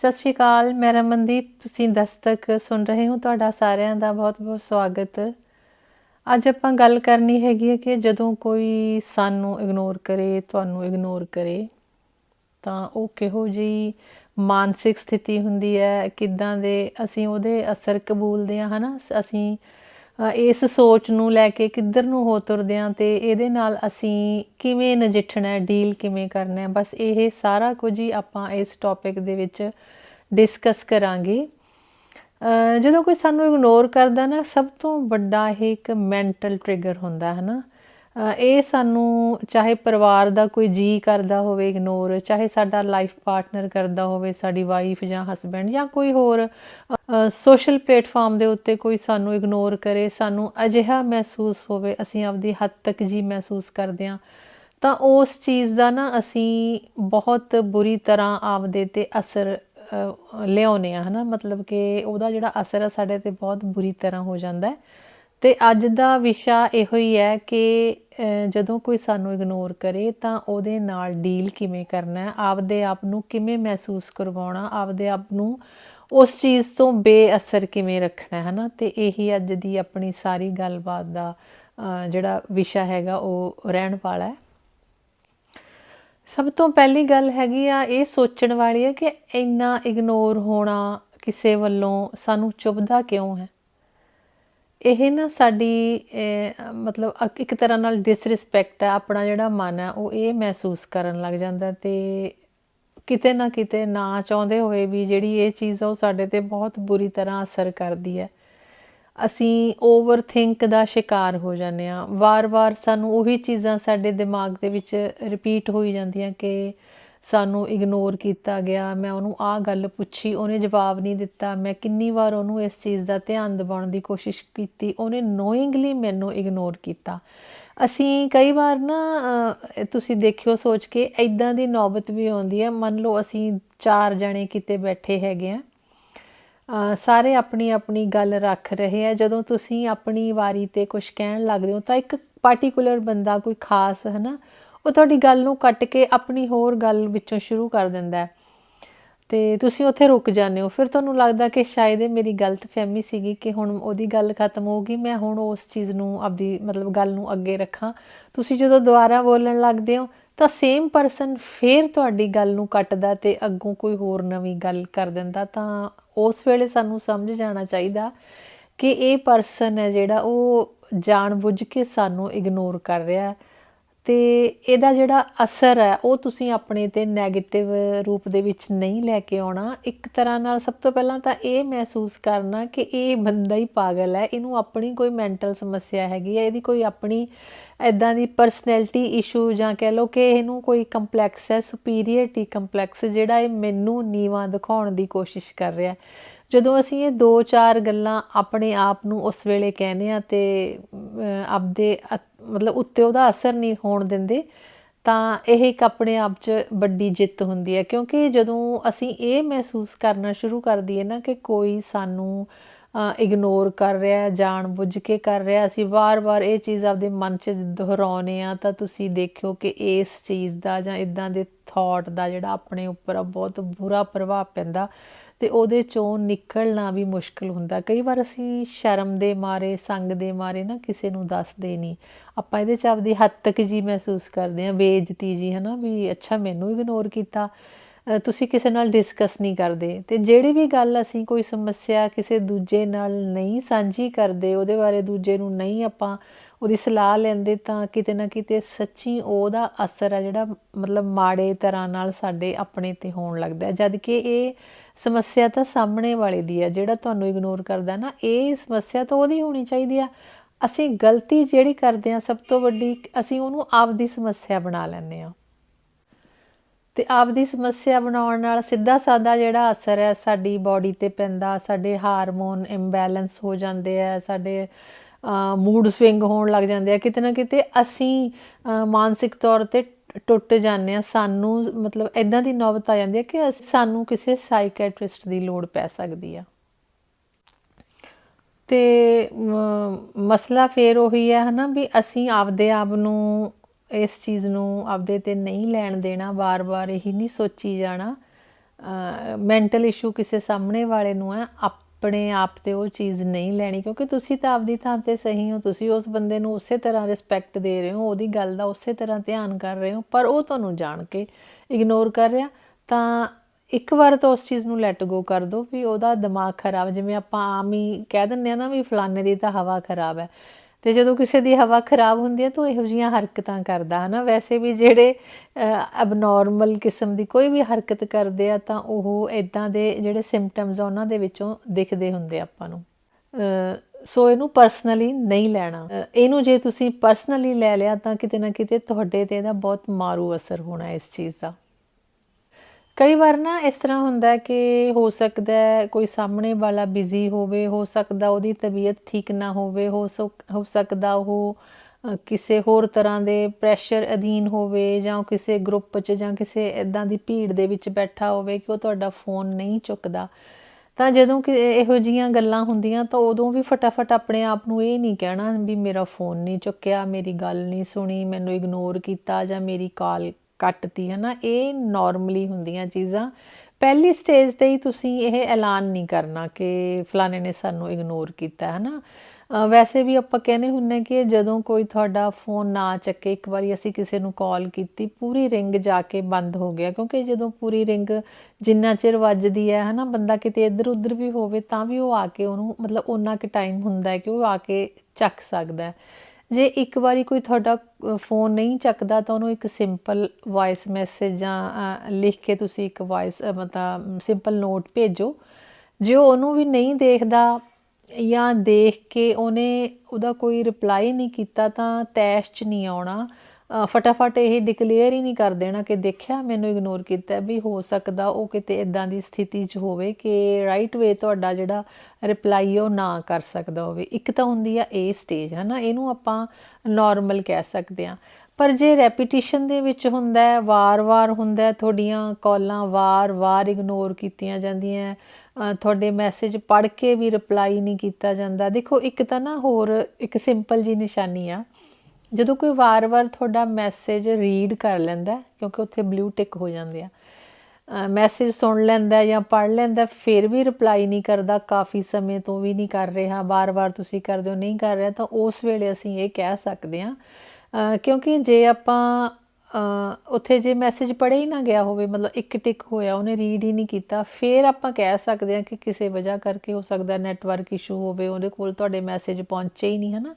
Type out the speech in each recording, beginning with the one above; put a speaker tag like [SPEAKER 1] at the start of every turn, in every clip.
[SPEAKER 1] ਸਤਿ ਸ਼੍ਰੀ ਅਕਾਲ, ਮੈਂ ਰਮਨਦੀਪ, ਤੁਸੀਂ ਦਸਤਕ ਸੁਣ ਰਹੇ ਹੋ ਤੁਹਾਡਾ ਸਾਰਿਆਂ ਦਾ ਬਹੁਤ-ਬਹੁਤ ਸਵਾਗਤ। ਅੱਜ ਆਪਾਂ ਗੱਲ ਕਰਨੀ ਹੈਗੀ ਹੈ ਕਿ ਜਦੋਂ ਕੋਈ ਸਾਨੂੰ ਇਗਨੋਰ ਕਰੇ, ਤੁਹਾਨੂੰ ਇਗਨੋਰ ਕਰੇ, ਤਾਂ ਉਹ ਕਿਹੋ ਜੀ ਮਾਨਸਿਕ ਸਥਿਤੀ ਹੁੰਦੀ ਹੈ, ਕਿੱਦਾਂ ਦੇ ਅਸੀਂ ਉਹਦੇ ਅਸਰ ਕਬੂਲਦੇ ਆ ਹਨਾ? ਅਸੀਂ ਇਸ ਸੋਚ ਨੂੰ ਲੈ ਕੇ ਕਿੱਧਰ ਨੂੰ ਹੋ ਤੁਰਦੇ ਆ ਤੇ ਇਹਦੇ ਨਾਲ ਅਸੀਂ ਕਿਵੇਂ ਨਜਿੱਠਣਾ ਹੈ ਡੀਲ ਕਿਵੇਂ ਕਰਨਾ ਹੈ ਬਸ ਇਹ ਸਾਰਾ ਕੁਝ ਹੀ ਆਪਾਂ ਇਸ ਟੌਪਿਕ ਦੇ ਵਿੱਚ ਡਿਸਕਸ ਕਰਾਂਗੇ। ਜਦੋਂ ਕੋਈ ਸਾਨੂੰ ਇਗਨੋਰ ਕਰਦਾ ਨਾ, ਸਭ ਤੋਂ ਵੱਡਾ ਇਹ ਇੱਕ ਮੈਂਟਲ ਟ੍ਰਿਗਰ ਹੁੰਦਾ ਹੈ ਨਾ ਇਹ ਸਾਨੂੰ ਚਾਹੇ ਪਰਿਵਾਰ ਦਾ ਕੋਈ ਜੀ ਕਰਦਾ ਹੋਵੇ ਇਗਨੋਰ ਚਾਹੇ ਸਾਡਾ ਲਾਈਫ ਪਾਰਟਨਰ ਕਰਦਾ ਹੋਵੇ ਸਾਡੀ ਵਾਈਫ ਜਾਂ ਹਸਬੈਂਡ ਜਾਂ ਕੋਈ ਹੋਰ ਸੋਸ਼ਲ ਪਲੇਟਫਾਰਮ ਦੇ ਉੱਤੇ ਕੋਈ ਸਾਨੂੰ ਇਗਨੋਰ ਕਰੇ ਸਾਨੂੰ ਅਜਿਹਾ ਮਹਿਸੂਸ ਹੋਵੇ ਅਸੀਂ ਆਪਦੀ ਹੱਦ ਤੱਕ ਜੀ ਮਹਿਸੂਸ ਕਰਦੇ ਹਾਂ ਤਾਂ ਉਸ ਚੀਜ਼ ਦਾ ਨਾ ਅਸੀਂ ਬਹੁਤ ਬੁਰੀ ਤਰ੍ਹਾਂ ਆਪਦੇ ਤੇ ਅਸਰ ਅ, ਲਿਆਉਂਦੇ ਆ ਹਨਾ? ਮਤਲਬ ਕਿ ਉਹਦਾ ਜਿਹੜਾ ਅਸਰ ਆ ਸਾਡੇ ਤੇ ਬਹੁਤ ਬੁਰੀ ਤਰ੍ਹਾਂ ਹੋ ਜਾਂਦਾ ਹੈ। ਤੇ ਅੱਜ ਦਾ ਵਿਸ਼ਾ ਇਹੋ ਹੀ ਹੈ ਕਿ ਜਦੋਂ ਕੋਈ ਸਾਨੂੰ ਇਗਨੋਰ ਕਰੇ ਤਾਂ ਉਹਦੇ ਨਾਲ ਡੀਲ ਕਿਵੇਂ ਕਰਨਾ ਹੈ? ਆਪਦੇ ਆਪ ਨੂੰ ਕਿਵੇਂ ਮਹਿਸੂਸ ਕਰਵਾਉਣਾ? ਆਪਦੇ ਆਪ ਨੂੰ ਉਸ ਚੀਜ਼ ਤੋਂ ਬੇਅਸਰ ਕਿਵੇਂ ਰੱਖਣਾ ਹੈ ਨਾ ਤੇ ਇਹੀ ਅੱਜ ਦੀ ਆਪਣੀ ਸਾਰੀ ਗੱਲਬਾਤ ਦਾ ਜਿਹੜਾ ਵਿਸ਼ਾ ਹੈਗਾ ਉਹ ਰਹਿਣ ਵਾਲਾ ਹੈ। ਸਭ ਤੋਂ ਪਹਿਲੀ ਗੱਲ ਹੈਗੀ ਆ, ਇਹ ਸੋਚਣ ਵਾਲੀ ਹੈ ਕਿ ਇੰਨਾ ਇਗਨੋਰ ਹੋਣਾ ਕਿਸੇ ਵੱਲੋਂ ਸਾਨੂੰ ਚੁਭਦਾ ਕਿਉਂ ਹੈ? ਇਹ ਨਾ ਸਾਡੀ ਮਤਲਬ ਅਕ- ਇੱਕ ਤਰ੍ਹਾਂ ਨਾਲ ਡਿਸਰਿਸਪੈਕਟ ਹੈ ਆਪਣਾ ਜਿਹੜਾ ਮਨ ਹੈ ਉਹ ਇਹ ਮਹਿਸੂਸ ਕਰਨ ਲੱਗ ਜਾਂਦਾ ਤੇ ਕਿਤੇ ਨਾ ਕਿਤੇ ਨਾ ਚਾਹੁੰਦੇ ਹੋਏ ਵੀ ਜਿਹੜੀ ਇਹ ਚੀਜ਼ ਆ, ਉਹ ਸਾਡੇ ਤੇ ਬਹੁਤ ਬੁਰੀ ਤਰ੍ਹਾਂ ਅਸਰ ਕਰਦੀ ਹੈ। ਅਸੀਂ ਓਵਰ ਥਿੰਕ ਦਾ ਸ਼ਿਕਾਰ ਹੋ ਜਾਂਦੇ ਆ ਵਾਰ-ਵਾਰ ਸਾਨੂੰ ਉਹੀ ਚੀਜ਼ਾਂ ਸਾਡੇ ਦਿਮਾਗ ਦੇ ਵਿੱਚ ਰਿਪੀਟ ਹੋਈ ਜਾਂਦੀਆਂ ਕਿ ਸਾਨੂੰ ਇਗਨੋਰ ਕੀਤਾ ਗਿਆ, ਮੈਂ ਉਹਨੂੰ ਆਹ ਗੱਲ ਪੁੱਛੀ, ਉਹਨੇ ਜਵਾਬ ਨਹੀਂ ਦਿੱਤਾ। ਮੈਂ ਕਿੰਨੀ ਵਾਰ ਉਹਨੂੰ ਇਸ ਚੀਜ਼ ਦਾ ਧਿਆਨ ਦਿਵਾਉਣ ਦੀ ਕੋਸ਼ਿਸ਼ ਕੀਤੀ, ਉਹਨੇ ਨੋਇੰਗਲੀ ਮੈਨੂੰ ਇਗਨੋਰ ਕੀਤਾ। ਅਸੀਂ ਕਈ ਵਾਰ ਨਾ ਤੁਸੀਂ ਦੇਖਿਓ ਸੋਚ ਕੇ ਐਦਾਂ ਦੀ ਨੌਬਤ ਵੀ ਆਉਂਦੀ ਹੈ। ਮੰਨ ਲਓ ਅਸੀਂ ਚਾਰ ਜਣੇ ਕਿਤੇ ਬੈਠੇ ਹੈਗੇ ਆ ਸਾਰੇ ਆਪਣੀ ਆਪਣੀ ਗੱਲ ਰੱਖ ਰਹੇ ਆ। ਜਦੋਂ ਤੁਸੀਂ ਆਪਣੀ ਵਾਰੀ ਤੇ ਕੁਝ ਕਹਿਣ ਲੱਗਦੇ ਹੋ ਤਾਂ ਇੱਕ ਪਾਰਟਿਕੂਲਰ ਬੰਦਾ ਕੋਈ ਖਾਸ ਹੈ ਨਾ ਉਹ ਤੁਹਾਡੀ ਗੱਲ ਨੂੰ ਕੱਟ ਕੇ ਆਪਣੀ ਹੋਰ ਗੱਲ ਵਿੱਚੋਂ ਸ਼ੁਰੂ ਕਰ ਦਿੰਦਾ ਹੈ। ਤੇ ਤੁਸੀਂ ਉੱਥੇ ਰੁਕ ਜਾਂਦੇ ਹੋ। ਫਿਰ ਤੁਹਾਨੂੰ ਲੱਗਦਾ ਕਿ ਸ਼ਾਇਦ ਇਹ ਮੇਰੀ ਗਲਤ ਫਹਿਮੀ ਸੀਗੀ ਕਿ ਹੁਣ ਉਹਦੀ ਗੱਲ ਖਤਮ ਹੋ ਗਈ, ਮੈਂ ਹੁਣ ਉਸ ਚੀਜ਼ ਨੂੰ ਆਪਦੀ ਮਤਲਬ ਗੱਲ ਨੂੰ ਅੱਗੇ ਰੱਖਾਂ। ਤੁਸੀਂ ਜਦੋਂ ਦੁਬਾਰਾ ਬੋਲਣ ਲੱਗਦੇ ਹੋ, ਤਾਂ ਸੇਮ ਪਰਸਨ ਫੇਰ ਤੁਹਾਡੀ ਗੱਲ ਨੂੰ ਕੱਟਦਾ ਤੇ ਅੱਗੋਂ ਕੋਈ ਹੋਰ ਨਵੀਂ ਗੱਲ ਕਰ ਦਿੰਦਾ। ਤਾਂ ਉਸ ਵੇਲੇ ਸਾਨੂੰ ਸਮਝ ਜਾਣਾ ਚਾਹੀਦਾ ਕਿ ਇਹ ਪਰਸਨ ਹੈ ਜਿਹੜਾ ਉਹ ਜਾਣਬੁੱਝ ਕੇ ਸਾਨੂੰ ਇਗਨੋਰ ਕਰ ਰਿਹਾ ਹੈ। ਤੇ ਇਹਦਾ ਜਿਹੜਾ ਅਸਰ ਹੈ, ਉਹ ਤੁਸੀਂ ਆਪਣੇ ਤੇ 네ਗੇਟਿਵ ਰੂਪ ਦੇ ਵਿੱਚ ਨਹੀਂ ਲੈ ਕੇ ਆਉਣਾ। ਇੱਕ ਤਰ੍ਹਾਂ ਨਾਲ ਸਭ ਤੋਂ ਪਹਿਲਾਂ ਤਾਂ ਇਹ ਮਹਿਸੂਸ ਕਰਨਾ ਕਿ ਇਹ ਬੰਦਾ ਹੀ ਪਾਗਲ ਹੈ। ਇਹਨੂੰ ਆਪਣੀ ਕੋਈ ਮੈਂਟਲ ਸਮੱਸਿਆ ਹੈਗੀ ਹੈ, ਇਹਦੀ ਕੋਈ ਆਪਣੀ ਐਦਾਂ ਦੀ ਪਰਸਨੈਲਿਟੀ ਇਸ਼ੂ ਜਾਂ ਕਹਿ ਲਓ ਕਿ ਇਹਨੂੰ ਕੋਈ ਕੰਪਲੈਕਸ ਹੈ ਸੁਪੀਰੀਅਰਟੀ ਕੰਪਲੈਕਸ ਜਿਹੜਾ ਇਹ ਮੈਨੂੰ ਨੀਵਾਂ ਦਿਖਾਉਣ ਦੀ ਕੋਸ਼ਿਸ਼ ਕਰ ਰਿਹਾ ਜਦੋਂ ਅਸੀਂ ਇਹ ਦੋ ਚਾਰ ਗੱਲਾਂ ਆਪਣੇ ਆਪ ਨੂੰ ਉਸ ਵੇਲੇ ਕਹਿੰਦੇ ਆ ਤੇ ਆਪਦੇ ਮਤਲਬ ਉੱਤੇ ਉਹਦਾ ਅਸਰ ਨਹੀਂ ਹੋਣ ਦਿੰਦੇ, ਤਾਂ ਇਹ ਇੱਕ ਆਪਣੇ ਆਪ 'ਚ ਵੱਡੀ ਜਿੱਤ ਹੁੰਦੀ ਹੈ। ਕਿਉਂਕਿ ਜਦੋਂ ਅਸੀਂ ਇਹ ਮਹਿਸੂਸ ਕਰਨਾ ਸ਼ੁਰੂ ਕਰ ਦਈਏ ਨਾ ਕਿ ਕੋਈ ਸਾਨੂੰ ਇਗਨੋਰ ਕਰ ਰਿਹਾ ਜਾਣ ਬੁੱਝ ਕੇ ਕਰ ਰਿਹਾ ਅਸੀਂ ਵਾਰ-ਵਾਰ ਇਹ ਚੀਜ਼ ਆਪਦੇ ਮਨ 'ਚ ਦੁਹਰਾਉਨੇ ਆ ਤਾਂ ਤੁਸੀਂ ਦੇਖਿਓ ਕਿ ਇਸ ਚੀਜ਼ ਦਾ ਜਾਂ ਇਦਾਂ ਦੇ ਥਾਟ ਦਾ ਜਿਹੜਾ ਆਪਣੇ ਉੱਪਰ ਆ, ਬਹੁਤ ਬੁਰਾ ਪ੍ਰਭਾਵ ਪੈਂਦਾ। ਤੇ ਉਹਦੇ ਚੋਂ ਨਿਕਲਣਾ ਵੀ ਮੁਸ਼ਕਲ ਹੁੰਦਾ। ਕਈ ਵਾਰ ਅਸੀਂ ਸ਼ਰਮ ਦੇ ਮਾਰੇ, ਸੰਗ ਦੇ ਮਾਰੇ ਨਾ ਕਿਸੇ ਨੂੰ ਦੱਸਦੇ ਨਹੀਂ। ਆਪਾਂ ਇਹਦੇ ਚ ਆਪਦੀ ਹੱਦ ਤੱਕ ਜੀ ਮਹਿਸੂਸ ਕਰਦੇ ਆ ਬੇਇੱਜ਼ਤੀ ਜੀ, ਹਨਾ, ਵੀ ਅੱਛਾ, ਮੈਨੂੰ ਇਗਨੋਰ ਕੀਤਾ। ਤੁਸੀਂ ਕਿਸੇ ਨਾਲ ਡਿਸਕਸ ਨਹੀਂ ਕਰਦੇ। ਤੇ ਜਿਹੜੀ ਵੀ ਗੱਲ ਅਸੀਂ ਕੋਈ ਸਮੱਸਿਆ ਕਿਸੇ ਦੂਜੇ ਨਾਲ ਨਹੀਂ ਸਾਂਝੀ ਕਰਦੇ, ਉਹਦੇ ਬਾਰੇ ਦੂਜੇ ਨੂੰ ਨਹੀਂ ਆਪਾਂ ਉਹਦੀ ਸਲਾਹ ਲੈਂਦੇ, ਤਾਂ ਕਿਤੇ ਨਾ ਕਿਤੇ ਸੱਚੀ ਉਹਦਾ ਅਸਰ ਆ ਜਿਹੜਾ ਮਤਲਬ ਮਾੜੇ ਤਰ੍ਹਾਂ ਨਾਲ ਸਾਡੇ ਆਪਣੇ ਤੇ ਹੋਣ ਲੱਗਦਾ ਹੈ। ਜਦ ਕਿ ਇਹ ਸਮੱਸਿਆ ਤਾਂ ਸਾਹਮਣੇ ਵਾਲੇ ਦੀ ਹੈ ਜਿਹੜਾ ਤੁਹਾਨੂੰ ਇਗਨੋਰ ਕਰਦਾ ਨਾ, ਇਹ ਸਮੱਸਿਆ ਤਾਂ ਉਹਦੀ ਹੋਣੀ ਚਾਹੀਦੀ ਆ। ਅਸੀਂ ਗਲਤੀ ਜਿਹੜੀ ਕਰਦੇ ਆ, ਸਭ ਤੋਂ ਵੱਡੀ, ਅਸੀਂ ਉਹਨੂੰ ਆਪਦੀ ਸਮੱਸਿਆ ਬਣਾ ਲੈਂਦੇ ਆ। ਤੇ ਆਪਦੀ ਸਮੱਸਿਆ ਬਣਾਉਣ ਨਾਲ ਸਿੱਧਾ ਸਾਦਾ ਜਿਹੜਾ ਅਸਰ ਹੈ, ਸਾਡੀ ਬਾਡੀ ਤੇ ਪੈਂਦਾ, ਸਾਡੇ ਹਾਰਮੋਨ ਇੰਬੈਲੈਂਸ ਹੋ ਜਾਂਦੇ ਆ, ਸਾਡੇ ਮੂਡ ਸਵਿੰਗ ਹੋਣ ਲੱਗ ਜਾਂਦੇ ਆ, ਕਿਤੇ ਨਾ ਕਿਤੇ ਅਸੀਂ ਮਾਨਸਿਕ ਤੌਰ ਤੇ ਟੁੱਟ ਜਾਂਦੇ ਆ ਸਾਨੂੰ ਮਤਲਬ ਇਦਾਂ ਦੀ ਨੌਬਤ ਆ ਜਾਂਦੀ ਹੈ ਕਿ ਅਸੀਂ- ਸਾਨੂੰ ਕਿਸੇ ਸਾਈਕੈਟ੍ਰਿਸਟ ਦੀ ਲੋੜ ਪੈ ਸਕਦੀ ਆ। ਤੇ ਮਸਲਾ ਫੇਰ ਉਹੀ ਹੈ ਹਨਾ ਵੀ ਅਸੀਂ ਆਪਦੇ ਆਪ ਨੂੰ ਇਸ ਚੀਜ਼ ਨੂੰ ਆਪਦੇ ਤੇ ਨਹੀਂ ਲੈਣ ਦੇਣਾ, ਵਾਰ-ਵਾਰ ਇਹੀ ਨਹੀਂ ਸੋਚੀ ਜਾਣਾ। ਮੈਂਟਲ ਇਸ਼ੂ ਕਿਸੇ ਸਾਹਮਣੇ ਵਾਲੇ ਨੂੰ ਹੈ, ਆਪਣੇ ਆਪ ਤੇ ਉਹ ਚੀਜ਼ ਨਹੀਂ ਲੈਣੀ, ਕਿਉਂਕਿ ਤੁਸੀਂ ਤਾਂ ਆਪਦੀ ਥਾਂ ਤੇ ਸਹੀ ਹੋ, ਤੁਸੀਂ ਉਸ ਬੰਦੇ ਨੂੰ ਉਸੇ ਤਰ੍ਹਾਂ ਰਿਸਪੈਕਟ ਦੇ ਰਹੇ ਹੋ, ਉਹਦੀ ਗੱਲ ਦਾ ਉਸੇ ਤਰ੍ਹਾਂ ਧਿਆਨ ਕਰ ਰਹੇ ਹੋ, ਪਰ ਉਹ ਤੁਹਾਨੂੰ ਜਾਣ ਕੇ ਇਗਨੋਰ ਕਰ ਰਿਹਾ। ਤਾਂ ਇੱਕ ਵਾਰ ਤਾਂ ਉਸ ਚੀਜ਼ ਨੂੰ ਲੈਟ ਗੋ ਕਰ ਦਿਓ ਵੀ ਉਹਦਾ ਦਿਮਾਗ ਖਰਾਬ, ਜਿਵੇਂ ਆਪਾਂ ਆਮ ਹੀ ਕਹਿ ਦਿੰਦੇ ਆ ਨਾ ਵੀ ਫਲਾਣੇ ਦੀ ਤਾਂ ਹਵਾ ਖਰਾਬ ਹੈ। ਤੇ ਜਦੋਂ ਕਿਸੇ ਦੀ ਹਵਾ ਖਰਾਬ ਹੁੰਦੀ ਹੈ ਤਾਂ ਉਹ ਇਹੋ ਜਿਹੀਆਂ ਹਰਕਤਾਂ ਕਰਦਾ, ਹਨਾ? ਵੈਸੇ ਵੀ ਜਿਹੜੇ ਅਬਨੋਰਮਲ ਕਿਸਮ ਦੀ ਕੋਈ ਵੀ ਹਰਕਤ ਕਰਦੇ ਆ ਤਾਂ ਉਹ ਇਦਾਂ ਦੇ ਜਿਹੜੇ ਸਿੰਪਟਮਸ ਆ ਉਹਨਾਂ ਦੇ ਵਿੱਚੋਂ ਦਿਖਦੇ ਹੁੰਦੇ ਆਪਾਂ ਨੂੰ। ਸੋ ਇਹਨੂੰ ਪਰਸਨਲੀ ਨਹੀਂ ਲੈਣਾ। ਇਹਨੂੰ ਜੇ ਤੁਸੀਂ ਪਰਸਨਲੀ ਲੈ ਲਿਆ ਤਾਂ ਕਿਤੇ ਨਾ ਕਿਤੇ ਤੁਹਾਡੇ ਤੇ ਇਹਦਾ ਬਹੁਤ ਮਾਰੂ ਅਸਰ ਹੋਣਾ ਇਸ ਚੀਜ਼ ਦਾ। ਕਈ ਵਾਰ ਨਾ ਇਸ ਤਰ੍ਹਾਂ ਹੁੰਦਾ ਕਿ ਹੋ ਸਕਦਾ ਕੋਈ ਸਾਹਮਣੇ ਵਾਲਾ ਬਿਜ਼ੀ ਹੋਵੇ, ਹੋ ਸਕਦਾ ਉਹਦੀ ਤਬੀਅਤ ਠੀਕ ਨਾ ਹੋਵੇ, ਹੋ ਸਕ- ਹੋ ਸਕਦਾ ਉਹ ਕਿਸੇ ਹੋਰ ਤਰ੍ਹਾਂ ਦੇ ਪ੍ਰੈਸ਼ਰ ਅਧੀਨ ਹੋਵੇ ਜਾਂ ਕਿਸੇ ਗਰੁੱਪ 'ਚ ਜਾਂ ਕਿਸੇ ਇਦਾਂ ਦੀ ਭੀੜ ਦੇ ਵਿੱਚ ਬੈਠਾ ਹੋਵੇ ਕਿ ਉਹ ਤੁਹਾਡਾ ਫੋਨ ਨਹੀਂ ਚੁੱਕਦਾ। ਤਾਂ ਜਦੋਂ ਕਿ ਇਹੋ ਜੀਆਂ ਗੱਲਾਂ ਹੁੰਦੀਆਂ ਤਾਂ ਉਦੋਂ ਵੀ ਫਟਾਫਟ ਆਪਣੇ ਆਪ ਨੂੰ ਇਹ ਨਹੀਂ ਕਹਿਣਾ ਵੀ ਮੇਰਾ ਫੋਨ ਨਹੀਂ ਚੁੱਕਿਆ, ਮੇਰੀ ਗੱਲ ਨਹੀਂ ਸੁਣੀ, ਮੈਨੂੰ ਇਗਨੋਰ ਕੀਤਾ ਜਾਂ ਮੇਰੀ ਕਾਲ ਕੱਟਤੀ ਹੈ ਨਾ, ਇਹ ਨਾਰਮਲੀ ਹੁੰਦੀਆਂ ਚੀਜ਼ਾਂ। ਪਹਿਲੀ ਸਟੇਜ ਤੇ ਹੀ ਤੁਸੀਂ ਇਹ ਐਲਾਨ ਨਹੀਂ ਕਰਨਾ ਕਿ ਫਲਾਣੇ ਨੇ ਸਾਨੂੰ ਇਗਨੋਰ ਕੀਤਾ ਹੈ ਨਾ ਵੈਸੇ ਵੀ ਆਪਾਂ ਕਹਿੰਦੇ ਹੁੰਨੇ ਕਿ ਜਦੋਂ ਕੋਈ ਤੁਹਾਡਾ ਫੋਨ ਨਾ ਚੱਕੇ, ਇੱਕ ਵਾਰੀ ਅਸੀਂ ਕਿਸੇ ਨੂੰ ਕਾਲ ਕੀਤੀ, ਪੂਰੀ ਰਿੰਗ ਜਾ ਕੇ ਬੰਦ ਹੋ ਗਿਆ। ਕਿਉਂਕਿ ਜਦੋਂ ਪੂਰੀ ਰਿੰਗ ਜਿੰਨਾ ਚਿਰ ਵੱਜਦੀ ਹੈ, ਹਨਾ, ਬੰਦਾ ਕਿਤੇ ਇੱਧਰ ਉੱਧਰ ਵੀ ਹੋਵੇ, ਤਾਂ ਵੀ ਉਹ ਆ ਕੇ ਉਹਨੂੰ, ਮਤਲਬ ਉਹਨਾਂ ਕੁ ਟਾਈਮ ਹੁੰਦਾ ਹੈ ਕਿ ਉਹ ਆ ਕੇ ਚੱਕ ਸਕਦਾ ਹੈ। ਜੇ ਇੱਕ ਵਾਰੀ ਕੋਈ ਤੁਹਾਡਾ ਫੋਨ ਨਹੀਂ ਚੱਕਦਾ, ਤਾਂ ਉਹਨੂੰ ਇੱਕ ਸਿੰਪਲ ਵੌਇਸ ਮੈਸੇਜ ਜਾਂ ਲਿਖ ਕੇ ਤੁਸੀਂ ਇੱਕ ਵੌਇਸ ਮਤਲਬ ਸਿੰਪਲ ਨੋਟ ਭੇਜੋ। ਜੇ ਉਹਨੂੰ ਵੀ ਨਹੀਂ ਦੇਖਦਾ ਜਾਂ ਦੇਖ ਕੇ ਉਹਨੇ ਉਹਦਾ ਕੋਈ ਰਿਪਲਾਈ ਨਹੀਂ ਕੀਤਾ, ਤਾਂ ਤੈਸ਼ 'ਚ ਨਹੀਂ ਆਉਣਾ। ਫਟਾਫਟ ਇਹ ਡਿਕਲੇਅਰ ਹੀ ਨਹੀਂ ਕਰ ਦੇਣਾ ਕਿ ਦੇਖਿਆ ਮੈਨੂੰ ਇਗਨੋਰ ਕੀਤਾ ਵੀ ਹੋ ਸਕਦਾ ਉਹ ਕਿਤੇ ਇਦਾਂ ਦੀ ਸਥਿਤੀ 'ਚ ਹੋਵੇ ਕਿ ਰਾਈਟ ਵੇ ਤੁਹਾਡਾ ਜਿਹੜਾ ਰਿਪਲਾਈ ਉਹ ਨਾ ਕਰ ਸਕਦਾ ਹੋਵੇ। ਇੱਕ ਤਾਂ ਹੁੰਦੀ ਆ ਇਹ ਸਟੇਜ ਹੈ ਨਾ ਇਹਨੂੰ ਆਪਾਂ ਨਾਰਮਲ ਕਹਿ ਸਕਦੇ ਆ। ਪਰ ਜੇ ਰੈਪੀਟੀਸ਼ਨ ਦੇ ਵਿੱਚ ਹੁੰਦਾ ਹੈ, ਵਾਰ-ਵਾਰ ਹੁੰਦਾ ਹੈ, ਤੁਹਾਡੀਆਂ ਕਾਲਾਂ ਵਾਰ-ਵਾਰ ਇਗਨੋਰ ਕੀਤੀਆਂ ਜਾਂਦੀਆਂ ਤੁਹਾਡੇ ਮੈਸੇਜ ਪੜ੍ਹ ਕੇ ਵੀ ਰਿਪਲਾਈ ਨਹੀਂ ਕੀਤਾ ਜਾਂਦਾ। ਦੇਖੋ, ਇੱਕ ਤਾਂ ਨਾ ਹੋਰ, ਇੱਕ ਸਿੰਪਲ ਜੀ ਨਿਸ਼ਾਨੀ ਆ। ਜਦੋਂ ਕੋਈ ਵਾਰ-ਵਾਰ ਤੁਹਾਡਾ ਮੈਸੇਜ ਰੀਡ ਕਰ ਲੈਂਦਾ ਕਿਉਂਕਿ ਉੱਥੇ ਬਲੂ ਟਿਕ ਹੋ ਜਾਂਦੇ ਆ ਮੈਸੇਜ ਸੁਣ ਲੈਂਦਾ ਜਾਂ ਪੜ੍ਹ ਲੈਂਦਾ ਫਿਰ ਵੀ ਰਿਪਲਾਈ ਨਹੀਂ ਕਰਦਾ, ਕਾਫੀ ਸਮੇਂ ਤੋਂ ਵੀ ਨਹੀਂ ਕਰ ਰਿਹਾ ਵਾਰ-ਵਾਰ ਤੁਸੀਂ ਕਰਦੇ ਹੋ, ਨਹੀਂ ਕਰ ਰਿਹਾ, ਤਾਂ ਉਸ ਵੇਲੇ ਅਸੀਂ ਇਹ ਕਹਿ ਸਕਦੇ ਹਾਂ ਕਿਉਂਕਿ ਜੇ ਆਪਾਂ ਉੱਥੇ ਜੇ ਮੈਸੇਜ ਪੜ੍ਹਿਆ ਹੀ ਨਾ ਗਿਆ ਹੋਵੇ, ਮਤਲਬ ਇੱਕ ਟਿਕ ਹੋਇਆ, ਉਹਨੇ ਰੀਡ ਹੀ ਨਹੀਂ ਕੀਤਾ, ਫਿਰ ਆਪਾਂ ਕਹਿ ਸਕਦੇ ਹਾਂ ਕਿ ਕਿਸੇ ਵਜ੍ਹਾ ਕਰਕੇ ਹੋ ਸਕਦਾ ਨੈਟਵਰਕ ਇਸ਼ੂ ਹੋਵੇ, ਉਹਦੇ ਕੋਲ ਤੁਹਾਡੇ ਮੈਸੇਜ ਪਹੁੰਚੇ ਹੀ ਨਹੀਂ, ਹਨਾ?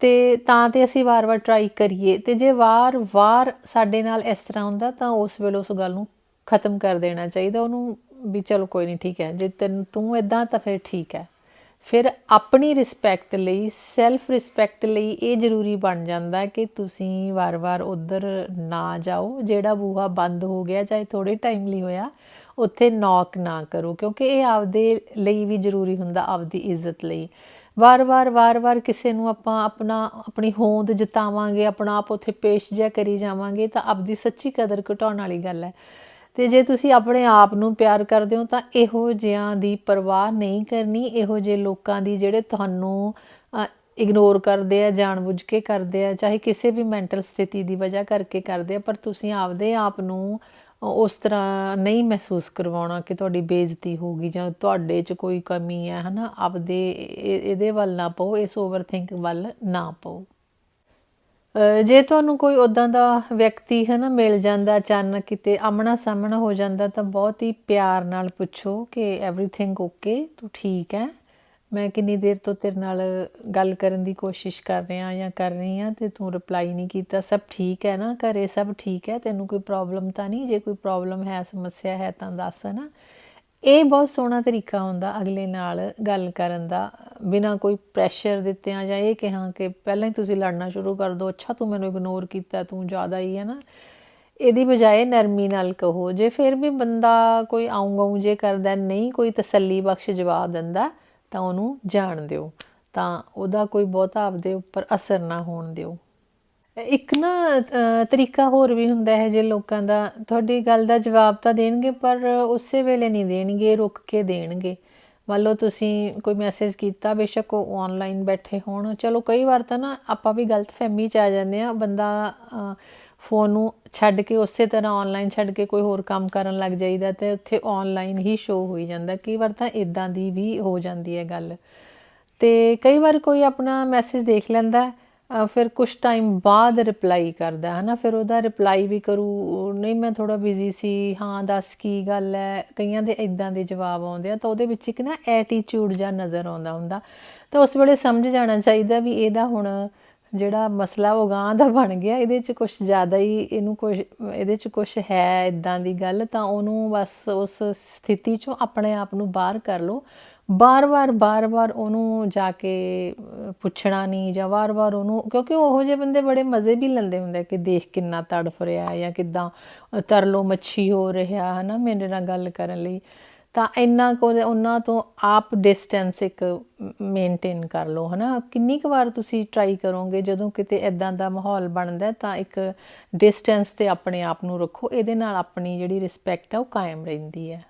[SPEAKER 1] ਤੇ ਤਾਂ ਤੇ ਅਸੀਂ ਵਾਰ-ਵਾਰ ਟਰਾਈ ਕਰੀਏ ਤੇ ਜੇ ਵਾਰ-ਵਾਰ ਸਾਡੇ ਨਾਲ ਇਸ ਤਰ੍ਹਾਂ ਹੁੰਦਾ ਤਾਂ ਉਸ ਵੇਲੇ ਉਸ ਗੱਲ ਨੂੰ ਖਤਮ ਕਰ ਦੇਣਾ ਚਾਹੀਦਾ, ਉਹਨੂੰ ਵੀ ਚਲੋ ਕੋਈ ਨਹੀਂ, ਠੀਕ ਹੈ। ਜੇ ਤੈਨੂੰ ਤੂੰ ਇਦਾਂ ਤਾਂ ਫਿਰ ਠੀਕ ਹੈ। ਫਿਰ ਆਪਣੀ ਰਿਸਪੈਕਟ ਲਈ ਸੈਲਫ ਰਿਸਪੈਕਟ ਲਈ ਇਹ ਜ਼ਰੂਰੀ ਬਣ ਜਾਂਦਾ ਕਿ ਤੁਸੀਂ ਵਾਰ-ਵਾਰ ਉਧਰ ਨਾ ਜਾਓ। ਜਿਹੜਾ ਬੂਹਾ ਬੰਦ ਹੋ ਗਿਆ, ਚਾਹੇ ਥੋੜੇ ਟਾਈਮ ਲਈ ਹੋਇਆ, ਉੱਥੇ ਨੌਕ ਨਾ ਕਰੋ, ਕਿਉਂਕਿ ਇਹ ਆਪਦੇ ਲਈ ਵੀ ਜ਼ਰੂਰੀ ਹੁੰਦਾ, ਆਪਦੀ ਇੱਜ਼ਤ ਲਈ। ਵਾਰ-ਵਾਰ ਵਾਰ-ਵਾਰ ਕਿਸੇ ਨੂੰ ਆਪਾਂ ਆਪਣਾ, ਆਪਣੀ ਹੋਂਦ ਜਿਤਾਵਾਂਗੇ, ਆਪਣਾ ਆਪ ਉੱਥੇ ਪੇਸ਼ ਜਿਹਾ ਕਰੀ ਜਾਵਾਂਗੇ, ਤਾਂ ਆਪਦੀ ਸੱਚੀ ਕਦਰ ਘਟਾਉਣ ਵਾਲੀ ਗੱਲ ਹੈ। ਤੇ ਜੇ ਤੁਸੀਂ ਆਪਣੇ ਆਪ ਨੂੰ ਪਿਆਰ ਕਰਦੇ ਹੋ, ਤਾਂ ਇਹੋ ਜਿਹਾਂ ਦੀ ਪਰਵਾਹ ਨਹੀਂ ਕਰਨੀ। ਇਹੋ ਜਿਹੇ ਲੋਕਾਂ ਦੀ ਜਿਹੜੇ ਤੁਹਾਨੂੰ ਇਗਨੋਰ ਕਰਦੇ ਆ, ਜਾਣਬੁੱਝ ਕੇ ਕਰਦੇ ਆ, ਚਾਹੇ ਕਿਸੇ ਵੀ ਮੈਂਟਲ ਸਥਿਤੀ ਦੀ ਵਜ੍ਹਾ ਕਰਕੇ ਕਰਦੇ ਆ, ਪਰ ਤੁਸੀਂ ਆਪਦੇ ਆਪ ਨੂੰ ਉਸ ਤਰ੍ਹਾਂ ਨਹੀਂ ਮਹਿਸੂਸ ਕਰਵਾਉਣਾ ਕਿ ਤੁਹਾਡੀ ਬੇਇੱਜ਼ਤੀ ਗਈ ਜਾਂ ਤੁਹਾਡੇ 'ਚ ਕੋਈ ਕਮੀ ਹੈ, ਹਨਾ? ਆਪਦੇ ਇਹ- ਇਹਦੇ ਵੱਲ ਨਾ ਪਾਓ, ਇਸ ਓਵਰਥਿੰਕ ਵੱਲ ਨਾ ਪਾਓ। ਜੇ ਤੁਹਾਨੂੰ ਕੋਈ ਉਦਾਂ ਦਾ ਵਿਅਕਤੀ ਹੈ ਨਾ ਮਿਲ ਜਾਂਦਾ ਅਚਾਨਕ ਕਿਤੇ ਆਮਣਾ ਸਾਹਮਣਾ ਹੋ ਜਾਂਦਾ, ਤਾਂ ਬਹੁਤ ਹੀ ਪਿਆਰ ਨਾਲ ਪੁੱਛੋ ਕਿ ਐਵਰੀਥਿੰਗ ਓਕੇ ਤੂੰ ਠੀਕ ਹੈ? ਮੈਂ ਕਿੰਨੀ ਦੇਰ ਤੋਂ ਤੇਰੇ ਨਾਲ ਗੱਲ ਕਰਨ ਦੀ ਕੋਸ਼ਿਸ਼ ਕਰ ਰਿਹਾ ਜਾਂ ਕਰ ਰਹੀ ਹਾਂ ਤੇ ਤੂੰ ਰਿਪਲਾਈ ਨਹੀਂ ਕੀਤਾ। ਸਭ ਠੀਕ ਹੈ ਨਾ? ਘਰੇ ਸਭ ਠੀਕ ਹੈ? ਤੈਨੂੰ ਕੋਈ ਪ੍ਰੋਬਲਮ ਤਾਂ ਨਹੀਂ? ਜੇ ਕੋਈ ਪ੍ਰੋਬਲਮ ਹੈ, ਸਮੱਸਿਆ ਹੈ ਤਾਂ ਦੱਸ ਨਾ? ਇਹ ਬਹੁਤ ਸੋਹਣਾ ਤਰੀਕਾ ਹੁੰਦਾ ਅਗਲੇ ਨਾਲ ਗੱਲ ਕਰਨ ਦਾ। ਬਿਨਾ ਕੋਈ ਪ੍ਰੈਸ਼ਰ ਦਿੱਤਿਆਂ ਜਾਂ ਇਹ ਕਿਹਾ ਕਿ ਪਹਿਲਾਂ ਹੀ ਤੁਸੀਂ ਲੜਨਾ ਸ਼ੁਰੂ ਕਰ ਦਿਓ। ਅੱਛਾ, ਤੂੰ ਮੈਨੂੰ ਇਗਨੋਰ ਕੀਤਾ, ਤੂੰ ਜ਼ਿਆਦਾ ਹੀ, ਹੈ ਨਾ? ਇਹਦੀ ਬਜਾਏ ਨਰਮੀ ਨਾਲ ਕਹੋ। ਜੇ ਫਿਰ ਵੀ ਬੰਦਾ ਕੋਈ ਆਉਂ ਗਾਉਂ ਜੇ ਕਰਦਾ, ਨਹੀਂ ਕੋਈ ਤਸੱਲੀ ਬਖਸ਼ ਜਵਾਬ ਦਿੰਦਾ ਤਾਂ ਉਹਨੂੰ ਜਾਣ ਦਿਓ। ਤਾਂ ਉਹਦਾ ਕੋਈ ਬਹੁਤਾ ਆਪਦੇ ਉੱਪਰ ਅਸਰ ਨਾ ਹੋਣ ਦਿਓ। ਇੱਕ ਨਾ ਤਰੀਕਾ ਹੋਰ ਵੀ ਹੁੰਦਾ ਹੈ ਜੇ ਲੋਕਾਂ ਦਾ, ਤੁਹਾਡੀ ਗੱਲ ਦਾ ਜਵਾਬ ਤਾਂ ਦੇਣਗੇ, ਪਰ ਉਸੇ ਵੇਲੇ ਨਹੀਂ ਦੇਣਗੇ, ਰੁਕ ਕੇ ਦੇਣਗੇ। ਮੰਨ ਲਓ ਤੁਸੀਂ ਕੋਈ ਮੈਸੇਜ ਕੀਤਾ, ਬੇਸ਼ੱਕ ਉਹ ਆਨਲਾਈਨ ਬੈਠੇ ਹੋਣ। ਚਲੋ ਕਈ ਵਾਰ ਤਾਂ ਨਾ ਆਪਾਂ ਵੀ ਗਲਤ ਫਹਿਮੀ ਚ ਆ ਜਾਂਦੇ ਆ ਬੰਦਾ ਫੋਨ ਨੂੰ ਛੱਡ ਕੇ ਉਸੇ ਤਰ੍ਹਾਂ ਆਨਲਾਈਨ ਛੱਡ ਕੇ ਕੋਈ ਹੋਰ ਕੰਮ ਕਰਨ ਲੱਗ ਜਾਈਦਾ ਤੇ ਉੱਥੇ ਆਨਲਾਈਨ ਹੀ ਸ਼ੋ ਹੋਈ ਜਾਂਦਾ। ਕਈ ਵਾਰ ਤਾਂ ਇਦਾਂ ਦੀ ਵੀ ਹੋ ਜਾਂਦੀ ਹੈ ਗੱਲ। ਤੇ ਕਈ ਵਾਰ ਕੋਈ ਆਪਣਾ ਮੈਸੇਜ ਦੇਖ ਲੈਂਦਾ ਫਿਰ ਕੁਝ ਟਾਈਮ ਬਾਅਦ ਰਿਪਲਾਈ ਕਰਦਾ ਹੈ ਨਾ ਫਿਰ ਉਹਦਾ ਰਿਪਲਾਈ ਵੀ ਕਰੂ, ਨਹੀਂ, ਮੈਂ ਥੋੜਾ ਬਿਜ਼ੀ ਸੀ, ਹਾਂ, ਦੱਸ ਕੀ ਗੱਲ ਹੈ? ਕਈਆਂ ਦੇ ਇਦਾਂ ਦੇ ਜਵਾਬ ਆਉਂਦੇ ਆ, ਤਾਂ ਉਹਦੇ ਵਿੱਚ ਇੱਕ ਨਾ ਐਟੀਟਿਊਡ ਜਾਂ ਨਜ਼ਰ ਆਉਂਦਾ ਹੁੰਦਾ। ਤਾਂ ਉਸ ਵੇਲੇ ਸਮਝ ਜਾਣਾ ਚਾਹੀਦਾ ਵੀ ਇਹਦਾ ਹੁਣ ਜਿਹੜਾ ਮਸਲਾ ਉਹ ਗਾਂ ਦਾ ਬਣ ਗਿਆ, ਇਹਦੇ 'ਚ ਕੁਝ ਜ਼ਿਆਦਾ ਹੀ ਇਹਨੂੰ ਕੁਝ ਇਹਦੇ 'ਚ ਕੁਝ ਹੈ ਇਦਾਂ ਦੀ ਗੱਲ, ਤਾਂ ਉਹਨੂੰ ਬਸ ਉਸ ਸਥਿਤੀ 'ਚੋਂ ਆਪਣੇ ਆਪ ਨੂੰ ਬਾਹਰ ਕਰ ਲਓ। ਬਾਰ-ਬਾਰ ਬਾਰ-ਬਾਰ ਉਹਨੂੰ ਜਾ ਕੇ ਪੁੱਛਣਾ ਨਹੀਂ ਜਾਂ ਵਾਰ-ਵਾਰ ਉਹਨੂੰ, ਕਿਉਂਕਿ ਉਹੋ ਜਿਹੇ ਬੰਦੇ ਬੜੇ ਮਜ਼ੇ ਵੀ ਲੈਂਦੇ ਹੁੰਦੇ ਕਿ ਦੇਖ ਕਿੰਨਾ ਤੜਫ ਰਿਹਾ ਜਾਂ ਕਿਦਾਂ ਤਰਲੋ ਮੱਛੀ ਹੋ ਰਿਹਾ ਹੈ ਨਾ ਮੇਰੇ ਨਾਲ ਗੱਲ ਕਰਨ ਲਈ। ਤਾਂ ਇੰਨਾ ਕੋ ਉਹਨਾਂ ਤੋਂ ਆਪ ਡਿਸਟੈਂਸ ਇੱਕ ਮੇਨਟੇਨ ਕਰ ਲਓ, ਹਨਾ? ਕਿੰਨੀ ਕੁ ਵਾਰ ਤੁਸੀਂ ਟਰਾਈ ਕਰੋਗੇ, ਜਦੋਂ ਕਿਤੇ ਇਦਾਂ ਦਾ ਮਾਹੌਲ ਬਣਦਾ, ਤਾਂ ਇੱਕ ਡਿਸਟੈਂਸ ਤੇ ਆਪਣੇ ਆਪ ਨੂੰ ਰੱਖੋ, ਇਹਦੇ ਨਾਲ ਆਪਣੀ ਜਿਹੜੀ ਰਿਸਪੈਕਟ ਹੈ ਉਹ ਕਾਇਮ ਰਹਿੰਦੀ ਹੈ।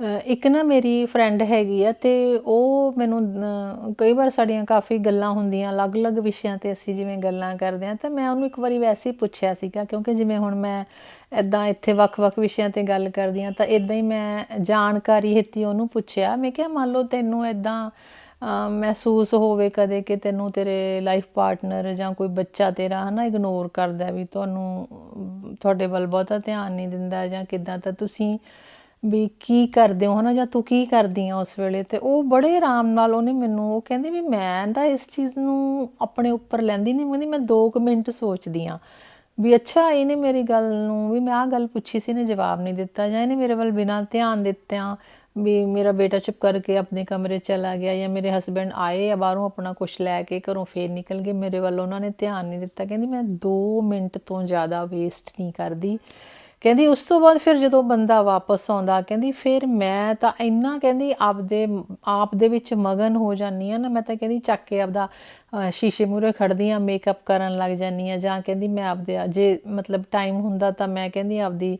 [SPEAKER 1] ਇੱਕ ਨਾ ਮੇਰੀ ਫਰੈਂਡ ਹੈਗੀ ਆ ਤੇ ਉਹ ਮੈਨੂੰ ਕਈ ਵਾਰ ਸਾਡੀਆਂ ਕਾਫੀ ਗੱਲਾਂ ਹੁੰਦੀਆਂ, ਅਲੱਗ-ਅਲੱਗ ਵਿਸ਼ਿਆਂ ਤੇ ਅਸੀਂ ਜਿਵੇਂ ਗੱਲਾਂ ਕਰਦੇ ਆ ਤਾਂ ਮੈਂ ਉਹਨੂੰ ਇੱਕ ਵਾਰੀ ਵੈਸੇ ਹੀ ਪੁੱਛਿਆ ਸੀਗਾ, ਕਿਉਂਕਿ ਜਿਵੇਂ ਹੁਣ ਮੈਂ ਇਦਾਂ ਇੱਥੇ ਵੱਖ-ਵੱਖ ਵਿਸ਼ਿਆਂ ਤੇ ਗੱਲ ਕਰਦੀ ਆ ਤਾਂ ਇਦਾਂ ਹੀ ਮੈਂ ਜਾਣਕਾਰੀ ਹਿੱਤੀ ਉਹਨੂੰ ਪੁੱਛਿਆ। ਮੈਂ ਕਿਹਾ, ਮੰਨ ਲਓ ਤੈਨੂੰ ਇਦਾਂ ਮਹਿਸੂਸ ਹੋਵੇ ਕਦੇ ਕਿ ਤੈਨੂੰ ਤੇਰੇ ਲਾਈਫ ਪਾਰਟਨਰ ਜਾਂ ਕੋਈ ਬੱਚਾ ਤੇਰਾ ਹਨਾ ਇਗਨੋਰ ਕਰਦਾ ਵੀ ਤੁਹਾਨੂੰ, ਤੁਹਾਡੇ ਵੱਲ ਬਹੁਤਾ ਧਿਆਨ ਨਹੀਂ ਦਿੰਦਾ ਜਾਂ ਕਿਦਾਂ, ਤਾਂ ਤੁਸੀਂ ਵੀ ਕੀ ਕਰਦੇ ਹੋ ਹਨਾ, ਜਾਂ ਤੂੰ ਕੀ ਕਰਦੀ ਆ ਉਸ ਵੇਲੇ? ਤੇ ਉਹ ਬੜੇ ਆਰਾਮ ਨਾਲ ਉਹਨੇ ਮੈਨੂੰ, ਉਹ ਕਹਿੰਦੀ ਵੀ ਮੈਂ ਤਾਂ ਇਸ ਚੀਜ਼ ਨੂੰ ਆਪਣੇ ਉੱਪਰ ਲੈਂਦੀ ਨਹੀਂ ਕਹਿੰਦੀ ਮੈਂ 2 ਮਿੰਟ ਸੋਚਦੀ ਆ ਵੀ ਅੱਛਾ, ਇਹਨੇ ਮੇਰੀ ਗੱਲ ਨੂੰ ਵੀ ਮੈਂ ਆ ਗੱਲ ਪੁੱਛੀ ਸੀ ਨੇ ਜਵਾਬ ਨਹੀਂ ਦਿੱਤਾ, ਜਾਂ ਇਹਨੇ ਮੇਰੇ ਵੱਲ ਬਿਨਾਂ ਧਿਆਨ ਦਿੱਤਿਆਂ ਵੀ ਮੇਰਾ ਬੇਟਾ ਚੁੱਪ ਕਰਕੇ ਆਪਣੇ ਕਮਰੇ ਚਲਾ ਗਿਆ, ਜਾਂ ਮੇਰੇ ਹਸਬੰਡ ਆਏ ਆ ਬਾਹਰੋਂ ਆਪਣਾ ਕੁਝ ਲੈ ਕੇ, ਘਰੋਂ ਫੇਰ ਨਿਕਲ ਗਏ, ਮੇਰੇ ਵੱਲ ਉਹਨਾਂ ਨੇ ਧਿਆਨ ਨਹੀਂ ਦਿੱਤਾ, ਕਹਿੰਦੀ ਮੈਂ 2 ਮਿੰਟ ਤੋਂ ਜ਼ਿਆਦਾ ਵੇਸਟ ਨਹੀਂ ਕਰਦੀ। ਕਹਿੰਦੀ ਉਸ ਤੋਂ ਬਾਅਦ ਫਿਰ ਜਦੋਂ ਬੰਦਾ ਵਾਪਸ ਆਉਂਦਾ, ਕਹਿੰਦੀ ਫਿਰ ਮੈਂ ਤਾਂ ਇੰਨਾ ਕਹਿੰਦੀ ਆਪਦੇ ਆਪ ਦੇ ਵਿੱਚ ਮਗਨ ਹੋ ਜਾਂਦੀ ਆ ਨਾ, ਮੈਂ ਤਾਂ ਕਹਿੰਦੀ ਚੱਕ ਕੇ ਆਪਦਾ ਸ਼ੀਸ਼ੇ ਮੂਹਰੇ ਖੜਦੀ ਆ ਮੇਕਅਪ ਕਰਨ ਲੱਗ ਜਾਂਦੀ ਆ ਜਾਂ ਕਹਿੰਦੀ ਮੈਂ ਆਪਦੇ ਜੇ ਮਤਲਬ ਟਾਈਮ ਹੁੰਦਾ ਤਾਂ ਮੈਂ ਕਹਿੰਦੀ ਆਪਦੀ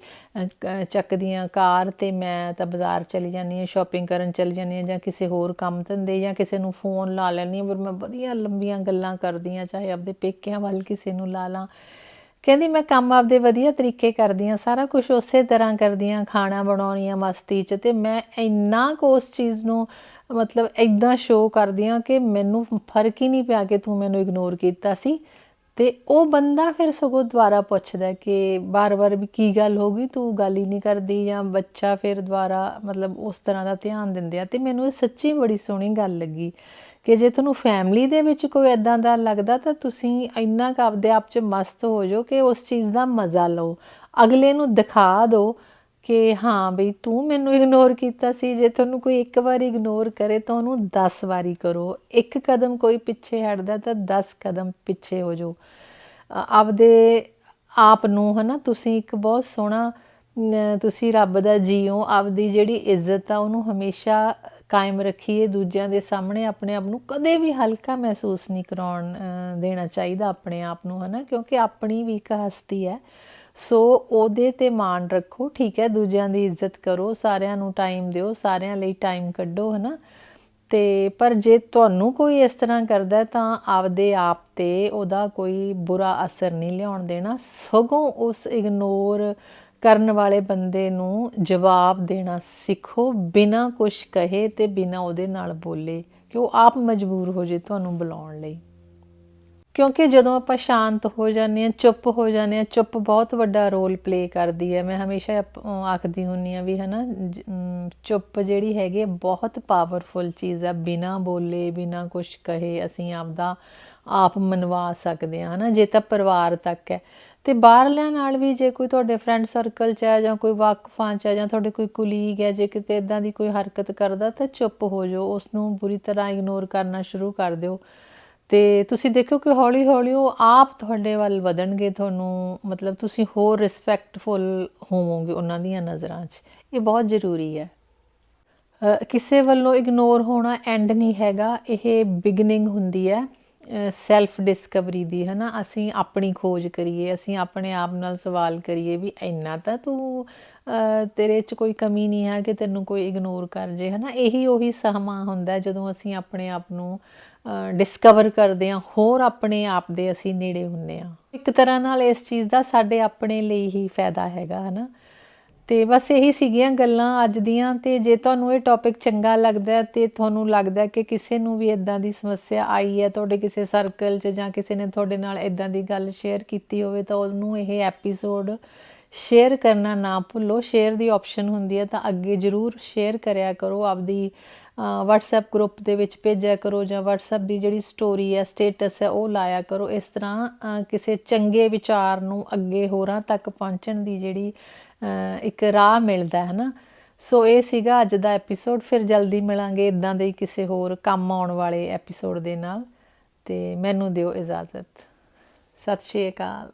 [SPEAKER 1] ਚੱਕਦੀ ਆ ਕਾਰ ਤੇ ਮੈਂ ਤਾਂ ਬਾਜ਼ਾਰ ਚਲੀ ਜਾਂਦੀ ਆ ਸ਼ਾਪਿੰਗ ਕਰਨ ਚਲੀ ਜਾਂਦੀ ਆ ਜਾਂ ਕਿਸੇ ਹੋਰ ਕੰਮ ਧੰਦੇ ਜਾਂ ਕਿਸੇ ਨੂੰ ਫੋਨ ਲਾ ਲੈਂਦੀ ਆ ਪਰ ਮੈਂ ਵਧੀਆ ਲੰਬੀਆਂ ਗੱਲਾਂ ਕਰਦੀ ਆ ਚਾਹੇ ਆਪਦੇ ਪੇਕਿਆਂ ਵੱਲ ਕਿਸੇ ਨੂੰ ਲਾ ਲਾਂ। ਕਹਿੰਦੀ, ਮੈਂ ਕੰਮ ਆਪਦੇ ਵਧੀਆ ਤਰੀਕੇ ਕਰਦੀ ਆ ਸਾਰਾ ਕੁਝ ਉਸੇ ਤਰ੍ਹਾਂ ਕਰਦੀ ਆ ਖਾਣਾ ਬਣਾਉਣੀ ਆ ਮਸਤੀ 'ਚ ਤੇ ਮੈਂ ਇੰਨਾ ਕੁ ਉਸ ਚੀਜ਼ ਨੂੰ, ਮਤਲਬ ਇਦਾਂ ਸ਼ੋਅ ਕਰਦੀ ਆ ਕਿ ਮੈਨੂੰ ਫ਼ਰਕ ਹੀ ਨਹੀਂ ਪਿਆ ਕਿ ਤੂੰ ਮੈਨੂੰ ਇਗਨੋਰ ਕੀਤਾ ਸੀ। ਤੇ ਉਹ ਬੰਦਾ ਫਿਰ ਸਗੋਂ ਦੁਬਾਰਾ ਪੁੱਛਦਾ ਕਿ ਬਾਰ-ਬਾਰ ਵੀ ਕੀ ਗੱਲ ਹੋ ਗਈ? ਤੂੰ ਗੱਲ ਹੀ ਨਹੀਂ ਕਰਦੀ ਜਾਂ ਬੱਚਾ ਫਿਰ ਦੁਬਾਰਾ ਮਤਲਬ ਉਸ ਤਰ੍ਹਾਂ ਦਾ ਧਿਆਨ ਦਿੰਦੇ ਆ? ਤੇ ਮੈਨੂੰ ਇਹ ਸੱਚੀ ਬੜੀ ਸੋਹਣੀ ਗੱਲ ਲੱਗੀ। ਕਿ ਜੇ ਤੁਹਾਨੂੰ ਫੈਮਿਲੀ ਦੇ ਵਿੱਚ ਕੋਈ ਐਦਾਂ ਦਾ ਲੱਗਦਾ ਤਾਂ ਤੁਸੀਂ ਇੰਨਾ ਕੁ ਆਪਦੇ ਆਪ 'ਚ ਮਸਤ ਹੋ ਜਾਓ ਕਿ ਉਸ ਚੀਜ਼ ਦਾ ਮਜ਼ਾ ਲਓ। ਅਗਲੇ ਨੂੰ ਦਿਖਾ ਦਿਓ ਕਿ ਹਾਂ ਬਈ ਤੂੰ ਮੈਨੂੰ ਇਗਨੋਰ ਕੀਤਾ ਸੀ, ਜੇ ਤੁਹਾਨੂੰ ਕੋਈ ਇੱਕ ਵਾਰ ਇਗਨੋਰ ਕਰੇ ਤਾਂ ਉਹਨੂੰ 10 ਵਾਰੀ ਕਰੋ। ਇੱਕ ਕਦਮ ਕੋਈ ਪਿੱਛੇ ਹਟਦਾ ਤਾਂ 10 ਕਦਮ ਪਿੱਛੇ ਹੋ ਜਾਓ। ਆਪਦੇ ਆਪ ਨੂੰ ਹਨਾ, ਤੁਸੀਂ ਇੱਕ ਬਹੁਤ ਸੋਹਣਾ ਤੁਸੀਂ ਰੱਬ ਦਾ ਜੀਓ ਆਪਦੀ ਜਿਹੜੀ ਇੱਜ਼ਤ ਆ ਉਹਨੂੰ ਹਮੇਸ਼ਾ ਕਾਇਮ ਰੱਖੀਏ, ਦੂਜਿਆਂ ਦੇ ਸਾਹਮਣੇ ਆਪਣੇ ਆਪ ਨੂੰ ਕਦੇ ਵੀ ਹਲਕਾ ਮਹਿਸੂਸ ਨਹੀਂ ਕਰਾਉਣ ਦੇਣਾ ਚਾਹੀਦਾ ਆਪਣੇ ਆਪ ਨੂੰ, ਹਨਾ? ਕਿਉਂਕਿ ਆਪਣੀ ਵੀ ਇੱਕ ਹਸਤੀ ਹੈ। ਸੋ ਉਹਦੇ ਤੇ ਮਾਣ ਰੱਖੋ, ਠੀਕ ਹੈ? ਦੂਜਿਆਂ ਦੀ ਇੱਜ਼ਤ ਕਰੋ, ਸਾਰਿਆਂ ਨੂੰ ਟਾਈਮ ਦਿਓ, ਸਾਰਿਆਂ ਲਈ ਟਾਈਮ ਕੱਢੋ, ਹਨਾ? ਤੇ ਪਰ ਜੇ ਤੁਹਾਨੂੰ ਕੋਈ ਇਸ ਤਰ੍ਹਾਂ ਕਰਦਾ ਤਾਂ ਆਪਦੇ ਆਪ ਤੇ ਉਹਦਾ ਕੋਈ ਬੁਰਾ ਅਸਰ ਨਹੀਂ ਲਿਆਉਣ ਦੇਣਾ। ਸਗੋਂ ਉਸ ਇਗਨੋਰ ਕਰਨ ਵਾਲੇ ਬੰਦੇ ਨੂੰ ਜਵਾਬ ਦੇਣਾ ਸਿੱਖੋ, ਬਿਨਾਂ ਕੁਝ ਕਹੇ ਤੇ ਬਿਨਾਂ ਉਹਦੇ ਨਾਲ ਬੋਲੇ, ਕਿ ਉਹ ਆਪ ਮਜਬੂਰ ਹੋ ਜੇ ਤੁਹਾਨੂੰ ਬੁਲਾਉਣ ਲਈ। ਕਿਉਂਕਿ ਜਦੋਂ ਆਪਾਂ ਸ਼ਾਂਤ ਹੋ ਜਾਂਦੇ ਹਾਂ, ਚੁੱਪ ਹੋ ਜਾਂਦੇ ਹਾਂ, ਚੁੱਪ ਬਹੁਤ ਵੱਡਾ ਰੋਲ ਪਲੇ ਕਰਦੀ ਹੈ। ਮੈਂ ਹਮੇਸ਼ਾ ਆਖਦੀ ਹੁੰਨੀ ਆ ਵੀ ਹਨਾ, ਜ- ਚੁੱਪ ਜਿਹੜੀ ਹੈਗੀ ਬਹੁਤ ਪਾਵਰਫੁਲ ਚੀਜ਼ ਆ ਬਿਨਾ ਬੋਲੇ, ਬਿਨਾ ਕੁਝ ਕਹੇ ਅਸੀਂ ਆਪਦਾ ਆਪ ਮਨਵਾ ਸਕਦੇ ਹਾਂ। ਹਨਾ, ਜੇ ਤਾਂ ਪਰਿਵਾਰ ਤੱਕ ਹੈ। ਤੇ ਬਾਹਰਲਿਆਂ ਨਾਲ ਵੀ ਜੇ ਕੋਈ ਤੁਹਾਡੇ ਫਰੈਂਡ ਸਰਕਲ 'ਚ ਹੈ ਜਾਂ ਕੋਈ ਵਾਕਫਾਂ 'ਚ ਹੈ ਜਾਂ ਤੁਹਾਡੇ ਕੋਈ ਕੁਲੀਗ ਹੈ, ਜੇ ਕਿਤੇ ਇਦਾਂ ਦੀ ਕੋਈ ਹਰਕਤ ਕਰਦਾ ਤਾਂ ਚੁੱਪ ਹੋ ਜਾਓ ਉਸ ਨੂੰ ਬੁਰੀ ਤਰ੍ਹਾਂ ਇਗਨੋਰ ਕਰਨਾ ਸ਼ੁਰੂ ਕਰ ਦਿਓ। ਤੇ ਤੁਸੀਂ ਦੇਖੋ ਕਿ ਹੌਲੀ ਹੌਲੀ ਉਹ ਆਪ ਤੁਹਾਡੇ ਵੱਲ ਵਧਣਗੇ ਤੁਹਾਨੂੰ, ਮਤਲਬ ਤੁਸੀਂ ਹੋਰ ਰਿਸਪੈਕਟਫੁਲ ਹੋਵੋਗੇ ਉਹਨਾਂ ਦੀਆਂ ਨਜ਼ਰਾਂ 'ਚ। ਇਹ ਬਹੁਤ ਜ਼ਰੂਰੀ ਹੈ। ਕਿਸੇ ਵੱਲੋਂ ਇਗਨੋਰ ਹੋਣਾ ਐਂਡ ਨਹੀਂ ਹੈਗਾ, ਇਹ ਬਿਗਨਿੰਗ ਹੁੰਦੀ ਹੈ। ਸੈਲਫ ਡਿਸਕਵਰੀ ਦੀ ਹੈ ਨਾ ਅਸੀਂ ਆਪਣੀ ਖੋਜ ਕਰੀਏ, ਅਸੀਂ ਆਪਣੇ ਆਪ ਨਾਲ ਸਵਾਲ ਕਰੀਏ ਵੀ ਇੰਨਾ ਤਾਂ ਤੂੰ ਤੇਰੇ 'ਚ ਕੋਈ ਕਮੀ ਨਹੀਂ ਹੈ ਕਿ ਤੈਨੂੰ ਕੋਈ ਇਗਨੋਰ ਕਰ ਜੇ ਹੈ ਨਾ ਇਹੀ ਉਹੀ ਸਮਾਂ ਹੁੰਦਾ ਜਦੋਂ ਅਸੀਂ ਆਪਣੇ ਆਪ ਨੂੰ ਡਿਸਕਵਰ ਕਰਦੇ ਹਾਂ, ਹੋਰ ਆਪਣੇ ਆਪ ਦੇ ਅਸੀਂ ਨੇੜੇ ਹੁੰਨੇ ਆ ਇੱਕ ਤਰ੍ਹਾਂ ਨਾਲ ਇਸ ਚੀਜ਼ ਦਾ ਸਾਡੇ ਆਪਣੇ ਲਈ ਹੀ ਫਾਇਦਾ ਹੈਗਾ ਹੈ ਨਾ ਤੇ ਬਸ ਇਹੀ ਸੀਗੀਆਂ ਗੱਲਾਂ ਅੱਜ ਦੀਆਂ, ਤੇ ਜੇ ਤੁਹਾਨੂੰ ਇਹ ਟੌਪਿਕ ਚੰਗਾ ਲੱਗਦਾ ਹੈ ਤੇ ਤੁਹਾਨੂੰ ਲੱਗਦਾ ਕਿ ਕਿਸੇ ਨੂੰ ਵੀ ਇਦਾਂ ਦੀ ਸਮੱਸਿਆ ਆਈ ਹੈ, ਤੁਹਾਡੇ ਕਿਸੇ ਸਰਕਲ 'ਚ ਜਾਂ ਕਿਸੇ ਨੇ ਤੁਹਾਡੇ ਨਾਲ ਇਦਾਂ ਦੀ ਗੱਲ ਸ਼ੇਅਰ ਕੀਤੀ ਹੋਵੇ, ਤਾਂ ਉਹਨੂੰ ਇਹ ਐਪੀਸੋਡ ਸ਼ੇਅਰ ਕਰਨਾ ਨਾ ਭੁੱਲੋ। ਸ਼ੇਅਰ ਦੀ ਆਪਸ਼ਨ ਹੁੰਦੀ ਹੈ ਤਾਂ ਅੱਗੇ ਜਰੂਰ ਸ਼ੇਅਰ ਕਰਿਆ ਕਰੋ। ਆਪਦੀ WhatsApp ਗਰੁੱਪ ਦੇ ਵਿੱਚ ਭੇਜਿਆ ਕਰੋ ਜਾਂ WhatsApp ਦੀ ਜਿਹੜੀ ਸਟੋਰੀ ਹੈ ਸਟੇਟਸ ਹੈ, ਉਹ ਲਾਇਆ ਕਰੋ। ਇਸ ਤਰ੍ਹਾਂ ਕਿਸੇ ਚੰਗੇ ਵਿਚਾਰ ਨੂੰ ਅੱਗੇ ਹੋਰਾਂ ਤੱਕ ਪਹੁੰਚਣ ਦੀ ਜਿਹੜੀ ਇੱਕ ਰਾਹ ਮਿਲਦਾ ਹੈ ਨਾ। ਸੋ ਇਹ ਸੀਗਾ ਅੱਜ ਦਾ ਐਪੀਸੋਡ ਫਿਰ ਜਲਦੀ ਮਿਲਾਂਗੇ ਇਦਾਂ ਦੇ ਹੀ ਕਿਸੇ ਹੋਰ ਕੰਮ ਆਉਣ ਵਾਲੇ ਐਪੀਸੋਡ ਦੇ ਨਾਲ। ਤੇ ਮੈਨੂੰ ਦਿਓ ਇਜਾਜ਼ਤ। ਸਤਿ ਸ਼੍ਰੀ ਅਕਾਲ।